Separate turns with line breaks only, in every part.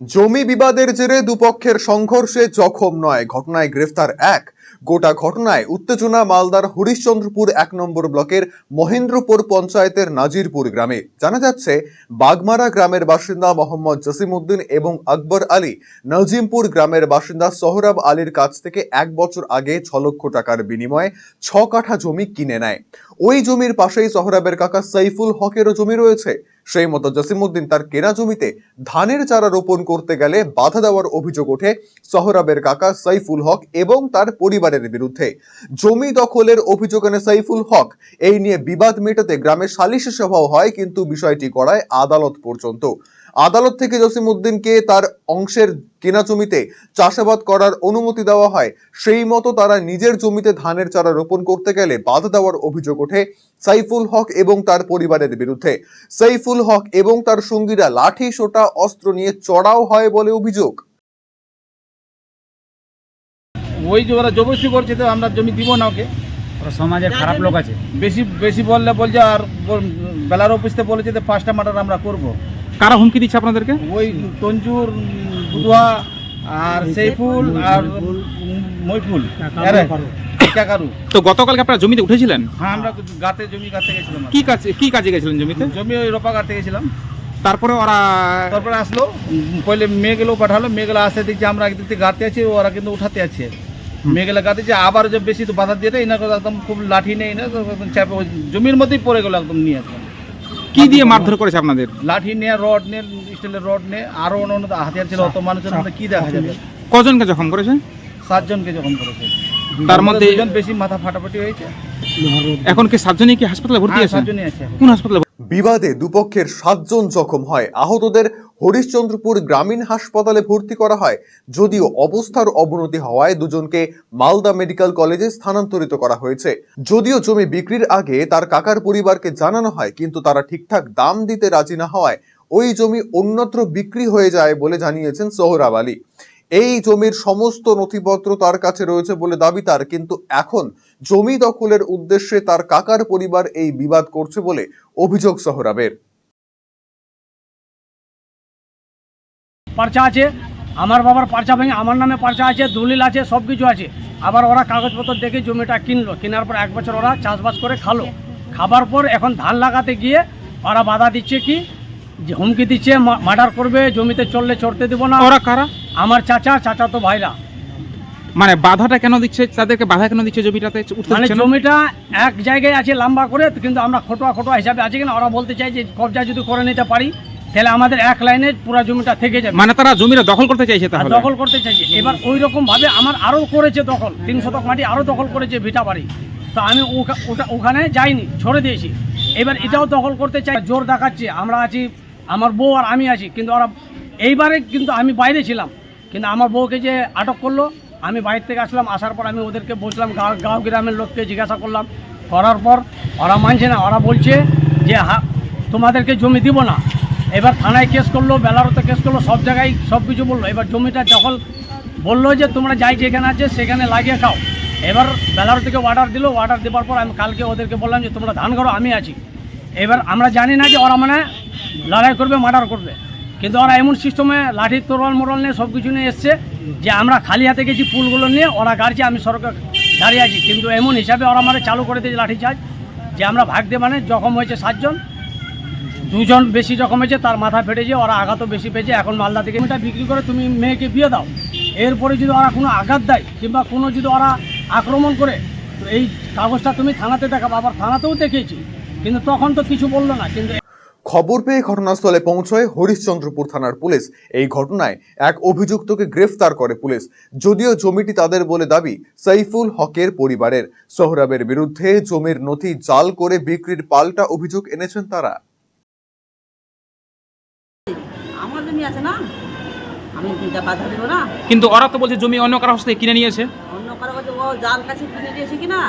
জমি বিবাদের জেরে দুপক্ষের সংঘর্ষে জখম নয়, ঘটনায় গ্রেফতার এক। গোটা ঘটনায় উত্তেজনা মালদার হরিশ্চন্দ্রপুর এক নম্বর ব্লকের মহেন্দ্রপুর পঞ্চায়েতের নাজিরপুর গ্রামে। জানা যাচ্ছে, বাগমারা গ্রামের বাসিন্দা মোহাম্মদ জসিমউদ্দিন এবং আকবর আলী নাজিমপুর গ্রামের বাসিন্দা সোহরাব আলীর কাছ থেকে এক বছর আগে ছ লক্ষ টাকার বিনিময়ে ছ কাঠা জমি কিনে নেয়। ওই জমির পাশেই সোহরাবের কাকা সাইফুল হকেরও জমি রয়েছে। সেই মতো জসিমউদ্দিন তার কেনা জমিতে ধানের চারা রোপণ করতে গেলে বাধা দেওয়ার অভিযোগ ওঠে সহরাবের কাকা সাইফুল হক এবং তার পরিবারের বিরুদ্ধে। জমি দখলের অভিযোগ এনে সাইফুল হক। এই নিয়ে বিবাদ মেটাতে গ্রামে সালিশি সভাও হয়, কিন্তু বিষয়টি করায় আদালত পর্যন্ত। আদালত থেকে জসিমউদ্দিনকে তার অংশের কেনা জমিতে চাষাবাদ করার অনুমতি দেওয়া হয়। সেই মতো তারা নিজের জমিতে ধানের চারা রোপণ করতে গেলে বাধা দেওয়ার অভিযোগ ওঠে সাইফুল হক এবং তার পরিবারের বিরুদ্ধে। সাইফুল হক এবং তার সঙ্গীরা লাঠি সোটা অস্ত্র নিয়ে চড়াও হয় বলে অভিযোগ।
ওই যে ওরা জবরদস্তি করছে তো আমরা জমি দিব না ওকে।
ওরা সমাজের খারাপ লোক আছে।
বেশি বেশি বললে বলছে আর বল- বেলার অফিসতে বলেছে যে পাঁচটা মার্ডার আমরা করব।
কারা হুমকি দিচ্ছে আপনাদেরকে?
ওই তঞ্জুর বুধুয়া আর সেইফুল আর মইফুল। এরা, কাকারু
তো গতকালকে আপনারা জমিতে উঠেছিলেন?
হ্যাঁ আমরা গাতে জমি গাতে গেছিলাম
কি কাজে কি কাজে গেছিলেন জমিতে?
জমি ওই রোপা গাতে গেছিলাম।
তারপরে ওরা
তারপরে আসলো উম, পহলে মেয়েগুলো পাঠালো মেয়েগুলো আসতে দেখছি আমরা একদিক থেকে গাতে আছি ওরা কিন্তু উঠাতে আছে। মেয়েগুলো গাতেছে আবার যে বেশি তো বাধা দিয়ে এনাকে একদম খুব লাঠি নেই না চাপে জমির মধ্যেই পড়ে গেলো একদম নিয়ে
কি দিয়ে মারধর করেছে আপনাদের?
লাঠি নিয়ে রড নিয়ে স্টিলের রড নিয়ে আরও অন্য হাতিয়ার ছিল অত মানুষের মধ্যে কি দেখা যাবে?
কজনকে জখম করেছে?
সাতজনকে জখম করেছে।
তার মধ্যে
বেশি মাথা ফাটাফাটি হয়েছে।
এখন কি সাতজনই কি হাসপাতালে ভর্তি
হ্যাঁ,
আছে। কোন হাসপাতালে
বিবাদে দুপক্ষের সাতজন জখম হয়। আহতদের হরিশ্চন্দ্রপুর গ্রামীণ হাসপাতালে ভর্তি করা হয়। যদিও অবস্থার অবনতি হওয়ায় দুজনকে মালদা মেডিকেল কলেজে স্থানান্তরিত করা হয়েছে। যদিও জমি বিক্রির আগে তার কাকার পরিবারকে জানানো হয়, কিন্তু তারা ঠিকঠাক দাম দিতে রাজি না হওয়ায় ওই জমি অন্যত্র বিক্রি হয়ে যায় বলে জানিয়েছেন সোহরাব আলী। এই জমির সমস্ত নথিপত্র তার কাছে রয়েছে বলে দাবি তার, কিন্তু এখন জমি দখলের উদ্দেশ্যে তার কাকার পরিবার এই বিবাদ করছে বলে অভিযোগ সোহরাবের।
পার্চা আছে আমার বাবার পার্চা ভেঙে আমার নামে পার্চা আছে দলিল আছে সব কিছু আছে। আবার ওরা কাগজপত্র দেখে জমিটা কিনলো কেনার পর এক বছর ওরা চাষবাস করে খালো। খাবার পর এখন ধান লাগাতে গিয়ে ওরা বাধা দিচ্ছে কি? যে হুমকি দিচ্ছে মার্ডার করবে জমিতে চললে চড়তে দেবো না।
ওরা কারা?
আমার চাচা চাচা তো ভাইরা।
মানে বাধাটা কেন দিচ্ছে? তাদেরকে বাধা কেন দিচ্ছে জমিটাতে? উঠতে
মানে জমিটা এক জায়গায় আছে লম্বা করে কিন্তু আমরা খটোয়া খটোয়া হিসাবে আছে কিনা ওরা বলতে চাই যে কবজা যদি করে নিতে পারি তাহলে আমাদের এক লাইনে পুরো জমিটা থেকে যাবে।
মানে তারা জমিটা দখল করতে চাইছে তাহলে?
দখল করতে চাইছে। এবার ওই রকম ভাবে আমার আরও করেছে দখল তিন শতক মাটি আরও দখল করেছে ভিটা বাড়ি। তো আমি ওটা ওখানে যাইনি ছড়ে দিয়েছি। এবার এটাও দখল করতে চাই জোর দেখাচ্ছে। আমরা আছি আমার বউ আর আমি আছি কিন্তু ওরা এইবারে কিন্তু আমি বাইরে ছিলাম। কিন্তু আমার বউকে যে আটক করল আমি বাইরে থেকে আসলাম, আসার পর আমি ওদেরকে বসলাম গাঁও গাঁও গ্রামের লোককে জিজ্ঞাসা করলাম। করার পর ওরা মানছে না, ওরা বলছে যে, হা, তোমাদেরকে জমি দিব না। এবার থানায় কেস করল, বেলারতে কেস করল, সব জায়গায় সব কিছু বলল। এবার জমিটা যখন বলল যে, তোমরা যাই যেখানে আছে, সেখানে লাগিয়ে খাও। এবার বেলার থেকে অর্ডার দিলো অর্ডার দেওয়ার পর আমি কালকে ওদেরকে বললাম যে, তোমরা ধান করো, আমি আছি। এবার আমরা জানি না যে, ওরা মানে লড়াই করবে, মার্ডার করবে। কিন্তু ওরা এমন সিস্টেমে লাঠির তোরল মোরল নিয়ে সব কিছু নিয়ে এসছে। যে আমরা খালি হাতে গেছি পুলগুলো নিয়ে, ওরা গাড়ছে আমি সরকার দাঁড়িয়ে আছি। কিন্তু এমন হিসাবে ওরা মানে চালু করে দিয়েছে লাঠি চার্জ, যে আমরা ভাগ দিয়ে মানে জখম হয়েছে সাতজন, দুজন বেশি রকম হয়েছে, তার মাথা ফেটেছে ওরা আঘাতও বেশি পেয়েছে। এখন মালদা থেকে এটা বিক্রি করে তুমি মেয়েকে বিয়ে দাও। এরপরে যদি ওরা কোনো আঘাত দেয় কিংবা কোনো যদি ওরা আক্রমণ করে, তো এই কাগজটা তুমি থানাতে দেখাবো। আবার থানাতেও দেখিয়েছি, কিন্তু তখন তো কিছু বলল না। কিন্তু
খবর পেয়ে ঘটনাস্থলে পৌঁছয় হরিশ্চন্দ্রপুর থানার পুলিশ। এই ঘটনায় এক অভিযুক্তকে গ্রেফতার করে পুলিশ। যদিও জমিটি তাদের বলে দাবি সাইফুল হকের পরিবারের। সোহরাবের বিরুদ্ধে জমির নথি জাল করে বিক্রির পাল্টা অভিযোগ এনেছেন তারা।
আমার জমি আছে না? আমি বাধা দেবো না?
কিন্তু ওরা তো বলছে জমি অন্য কারও হস্তে কিনে নিয়েছে।
অন্য কারও কাছে ও যার কাছে কিনে দিয়েছে কি না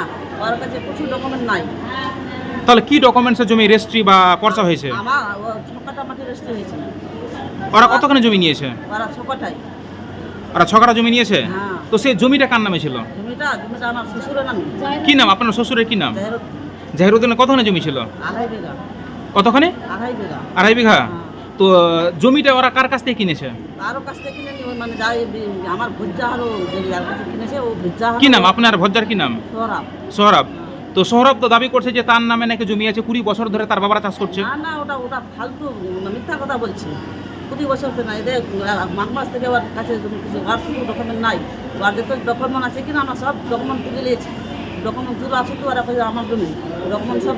ওর কাছে প্রচুর ডকুমেন্ট নাই।
তাহলে কি ডকুমেন্টসের জমি রেজিস্ট্রি বা পর্চা হয়েছে?
আমার
ওরা কতখানি জমি নিয়েছে?
ওরা ছকাটাই।
ওরা ছকাটা জমি নিয়েছে?
হ্যাঁ।
তো সেই জমিটা কার নামে ছিল?
জমিটা জমিটা আমার শ্বশুরের নামে।
কি নাম? আপনার শ্বশুরের কি নাম? জাহিরুদ্দিনের কতখানি জমি ছিল?
আড়াই বিঘা।
কতখানি?
আড়াই বিঘা।
আড়াই বিঘা?
হ্যাঁ।
তো জমিটা ওরা কার কাছ থেকে কিনেছে?
আরও কাছ থেকে কিনে মানে যাই আমার ভুজ্জা হারো যে যার কাছে কিনেছে ও ভুজ্জা
কি নাম? আপনার ভজ্জার কি নাম?
সরাব
সোহরাব। তো সৌরভ তো দাবি করছে যে তার নামে নাকি জমি আছে কুড়ি বছর ধরে তার বাবারা চাষ করছে।
না না, ওটা ওটা ফালতু মিথ্যা কথা বলছে। প্রতি বছর তো না মাঘ মাস থেকে আমার কাছে কিছু বার্ষিক ডকুমেন্ট নাই। আর যত ডকুমেন্ট আছে কিনা আমরা সব ডকুমেন্ট তুলে নিয়েছি। ডকুমেন্ট তুলে আছে তো আর আমার জমি। ডকুমেন্ট সব